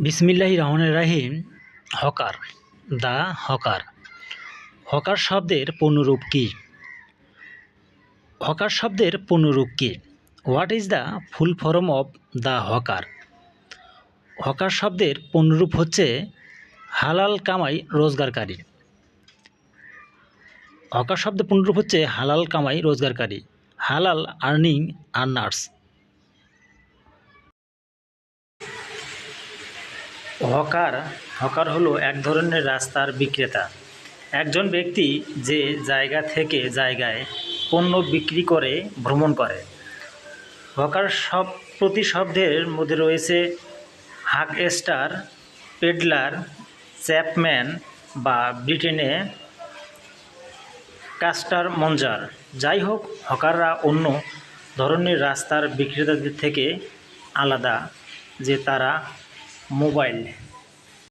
বিসমিল্লাহ রহমানির রাহিম, হকার দ্য হকার। হকার শব্দের পূর্ণরূপ কী? হকার শব্দের পূর্ণরূপ কী? What is the full form of the hawker hawker শব্দের পূর্ণরূপ হচ্ছে হালাল কামাই রোজগারকারী। হকার শব্দের পূর্ণরূপ হচ্ছে হালাল কামাই রোজগারকারী, হালাল আর্নিং আর্নার্স হকার হকার হলো এক ধরনের রাস্তার বিক্রেতা। একজন ব্যক্তি যে জায়গা থেকে জায়গায় পণ্য বিক্রি করে, ভ্রমণ করে। হকার সব প্রতি শব্দের মধ্যে রয়েছে হাক স্টার পেডলার, চ্যাপম্যান বা ব্রিটেনে কাস্টার মঞ্জার। যাই হোক, হকাররা অন্য ধরনের রাস্তার বিক্রেতাদের থেকে আলাদা যে তারা মোবাইল।